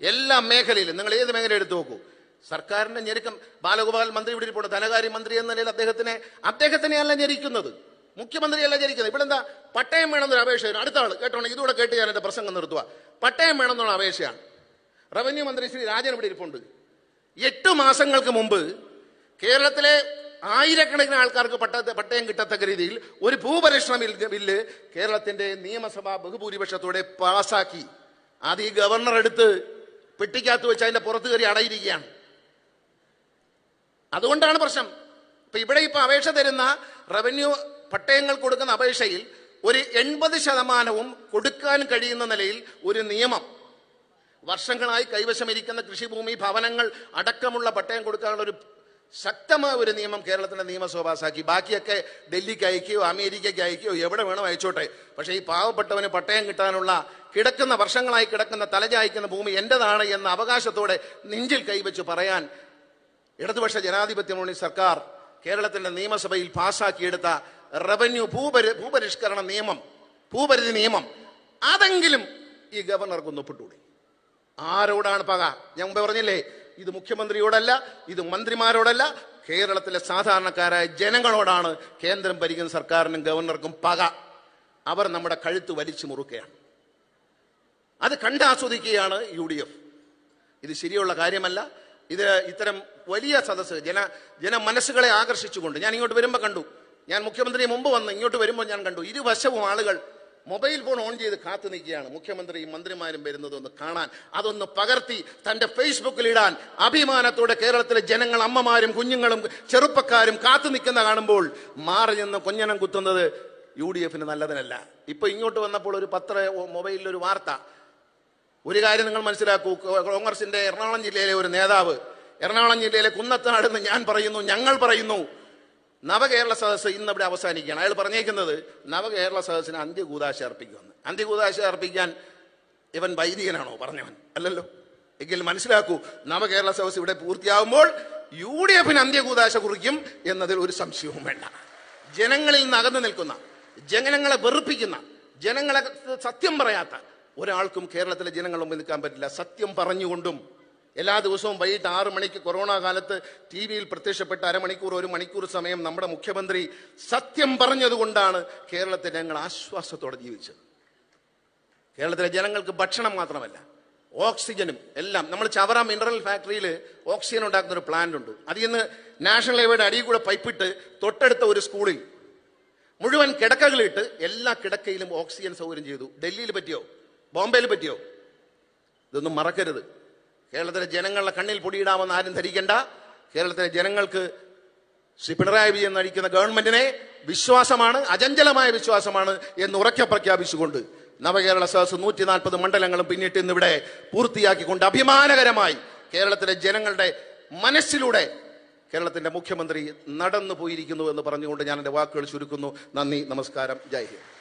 എല്ലാ മേഖലയിലും നിങ്ങൾ ഏത് മേഖല എടുത്തു നോക്കൂ. സർക്കാരിന്റെ ഞെരുക്കം ബാലഗോപാൽ മന്ത്രി ഇവിടെ പോകണം ധനകാര്യ മന്ത്രി എന്ന നിലയിൽ അദ്ദേഹത്തിനെ അദ്ദേഹത്തിനെയല്ല ഞെരിക്കുന്നത്. മുഖ്യമന്ത്രിയല്ല ജനിക്കുന്നത് ഇവിടെ എന്താ പട്ടയം വേണമെന്നൊരു അപേക്ഷ വരും. അടുത്ത ആൾ കേട്ടോണം ഇതുകൂടെ കേട്ട് ഞാൻ എന്റെ പ്രസംഗം നിർത്തുക പട്ടയം വേണമെന്നുള്ള അപേക്ഷയാണ്. റവന്യൂ മന്ത്രി ശ്രീ രാജൻ ഇവിടെ ഇരിപ്പുണ്ട്. എട്ട് മാസങ്ങൾക്ക് മുമ്പ് കേരളത്തിലെ ആയിരക്കണക്കിന് ആൾക്കാർക്ക് പട്ട പട്ടയം കിട്ടത്തക്ക രീതിയിൽ ഒരു ഭൂപരിഷ്ണ ബില്ല് കേരളത്തിന്റെ നിയമസഭാ ബഹുഭൂരിപക്ഷത്തോടെ പാസാക്കി. അത് ഈ ഗവർണർ എടുത്ത് പെട്ടിക്കകത്ത് വെച്ച് അതിന്റെ പുറത്ത് കയറി അടയിരിക്കുകയാണ്. അതുകൊണ്ടാണ് പ്രശ്നം. ഇപ്പൊ ഇവിടെ ഇപ്പൊ അപേക്ഷ തരുന്ന റവന്യൂ പട്ടയങ്ങൾ കൊടുക്കുന്ന അപേക്ഷയിൽ ഒരു എൺപത് ശതമാനവും കൊടുക്കാൻ കഴിയുന്ന നിലയിൽ ഒരു നിയമം. വർഷങ്ങളായി കൈവശമിരിക്കുന്ന കൃഷിഭൂമി ഭവനങ്ങൾ അടക്കമുള്ള പട്ടയം കൊടുക്കാനുള്ള ഒരു ശക്തമായ ഒരു നിയമം കേരളത്തിന്റെ നിയമസഭ പാസാക്കി ബാക്കിയൊക്കെ ഡൽഹിക്ക് അയക്കുകയോ അമേരിക്കയ്ക്ക് അയക്കുകയോ എവിടെ വേണോ അയച്ചോട്ടെ. പക്ഷേ ഈ പാവപ്പെട്ടവന് പട്ടയം കിട്ടാനുള്ള കിടക്കുന്ന വർഷങ്ങളായി കിടക്കുന്ന തലചായ്ക്കുന്ന ഭൂമി എന്റേതാണ് എന്ന അവകാശത്തോടെ നെഞ്ചിൽ കൈവച്ച് പറയാൻ ഇടതുപക്ഷ ജനാധിപത്യ മുന്നണി സർക്കാർ കേരളത്തിന്റെ നിയമസഭയിൽ പാസാക്കിയെടുത്ത റവന്യൂ ഭൂപരി ഭൂപരിഷ്കരണ നിയമം ഭൂപരിധി നിയമം അതെങ്കിലും ഈ ഗവർണർക്ക് ഒപ്പിട്ടൂടെ. ആരോടാണ് പക? ഞാൻ മുമ്പേ പറഞ്ഞില്ലേ ഇത് മുഖ്യമന്ത്രിയോടല്ല ഇത് മന്ത്രിമാരോടല്ല. കേരളത്തിലെ സാധാരണക്കാരായ ജനങ്ങളോടാണ് കേന്ദ്രം ഭരിക്കുന്ന സർക്കാരിനും ഗവർണർക്കും പക. അവർ നമ്മുടെ കഴുത്ത് വലിച്ചു മുറുക്കുകയാണ്. അത് കണ്ടാസ്വദിക്കുകയാണ് യു ഡി എഫ് ഇത് ശരിയുള്ള കാര്യമല്ല. ഇത് ഇത്തരം വലിയ സദസ്സ് ജന ജനമനസ്സുകളെ ആകർഷിച്ചുകൊണ്ട് ഞാൻ ഇങ്ങോട്ട് വരുമ്പോൾ കണ്ടു. ഞാൻ മുഖ്യമന്ത്രി മുമ്പ് വന്ന് ഇങ്ങോട്ട് വരുമ്പോൾ ഞാൻ കണ്ടു. ഇരുവശവും ആളുകൾ മൊബൈൽ ഫോൺ ഓൺ ചെയ്ത് കാത്തു നിൽക്കുകയാണ്. മുഖ്യമന്ത്രിയും മന്ത്രിമാരും വരുന്നതൊന്ന് കാണാൻ അതൊന്ന് പകർത്തി തന്റെ ഫേസ്ബുക്കിൽ ഇടാൻ. അഭിമാനത്തോടെ കേരളത്തിലെ ജനങ്ങൾ അമ്മമാരും കുഞ്ഞുങ്ങളും ചെറുപ്പക്കാരും കാത്തു നിൽക്കുന്ന കാണുമ്പോൾ മാറി നിന്ന് കൊഞ്ഞനം കുത്തുന്നത് യു ഡി എഫിന് നല്ലതിനല്ല. ഇപ്പൊ ഇങ്ങോട്ട് വന്നപ്പോൾ ഒരു പത്ര മൊബൈലിൽ ഒരു വാർത്ത. ഒരു കാര്യം നിങ്ങൾ മനസ്സിലാക്കൂ. കോൺഗ്രസിന്റെ എറണാകുളം ജില്ലയിലെ ഒരു നേതാവ് എറണാകുളം ജില്ലയിലെ കുന്നത്താടെന്ന് ഞാൻ പറയുന്നു ഞങ്ങൾ പറയുന്നു നവകേരള സദസ്സ് ഇന്ന് ഇവിടെ അവസാനിക്കുകയാണ്. അയാൾ പറഞ്ഞേക്കുന്നത് നവകേരള സദസ്സിന് അന്ത്യകൂതാശ അർപ്പിക്കുമെന്ന്. അന്ത്യകൂതാശ അർപ്പിക്കാൻ ഇവൻ വൈദികനാണോ പറഞ്ഞവൻ? അല്ലല്ലോ. എങ്കിൽ മനസ്സിലാക്കൂ നവകേരള സദസ്സ് ഇവിടെ പൂർത്തിയാകുമ്പോൾ യു ഡി എഫിന് അന്ത്യകൂതാശ കുറിക്കും എന്നതിൽ ഒരു സംശയവും വേണ്ട. ജനങ്ങളിൽ നിന്ന് അകന്നു നിൽക്കുന്ന ജനങ്ങളെ വെറുപ്പിക്കുന്ന ജനങ്ങളെ സത്യം പറയാത്ത ഒരാൾക്കും കേരളത്തിലെ ജനങ്ങളുടെ മുമ്പിൽ നിൽക്കാൻ പറ്റില്ല. സത്യം പറഞ്ഞുകൊണ്ടും എല്ലാ ദിവസവും വൈകിട്ട് ആറ് മണിക്ക് കൊറോണ കാലത്ത് ടി വിയിൽ പ്രത്യക്ഷപ്പെട്ട അരമണിക്കൂർ ഒരു മണിക്കൂർ സമയം നമ്മുടെ മുഖ്യമന്ത്രി സത്യം പറഞ്ഞതുകൊണ്ടാണ് കേരളത്തിൽ ഞങ്ങൾ ആശ്വാസത്തോടെ ജീവിച്ചത്. കേരളത്തിലെ ജനങ്ങൾക്ക് ഭക്ഷണം മാത്രമല്ല ഓക്സിജനും എല്ലാം. നമ്മൾ ചവറ മിനറൽ ഫാക്ടറിയിൽ ഓക്സിജൻ ഉണ്ടാക്കുന്ന ഒരു പ്ലാന്റ് ഉണ്ട് അതിൽ നിന്ന് നാഷണൽ ഹൈവേയുടെ അടിയിൽ കൂടെ പൈപ്പിട്ട് തൊട്ടടുത്ത ഒരു സ്കൂളിൽ മുഴുവൻ കിടക്കകളിട്ട് എല്ലാ കിടക്കയിലും ഓക്സിജൻ സൗകര്യം ചെയ്തു. ഡൽഹിയിൽ പറ്റിയോ? ബോംബെയിൽ പറ്റിയോ? ഇതൊന്നും മറക്കരുത്. കേരളത്തിലെ ജനങ്ങളുടെ കണ്ണിൽ പൊടിയിടാമെന്ന് ആരും ധരിക്കണ്ട. കേരളത്തിലെ ജനങ്ങൾക്ക് ശ്രീ പിണറായി വിജയൻ നയിക്കുന്ന ഗവൺമെന്റിനെ വിശ്വാസമാണ് അചഞ്ചലമായ വിശ്വാസമാണ് എന്ന് ഉറക്കെ പ്രഖ്യാപിച്ചുകൊണ്ട് നവകേരള സദസ് നൂറ്റി നാൽപ്പത് മണ്ഡലങ്ങളും പിന്നിട്ട് ഇന്നിവിടെ പൂർത്തിയാക്കിക്കൊണ്ട് അഭിമാനകരമായി കേരളത്തിലെ ജനങ്ങളുടെ മനസ്സിലൂടെ കേരളത്തിന്റെ മുഖ്യമന്ത്രി നടന്നു പോയിരിക്കുന്നു എന്ന് പറഞ്ഞുകൊണ്ട് ഞാൻ എന്റെ വാക്കുകൾ ചുരുക്കുന്നു. നന്ദി നമസ്കാരം. ജയ് ഹിന്ദ്.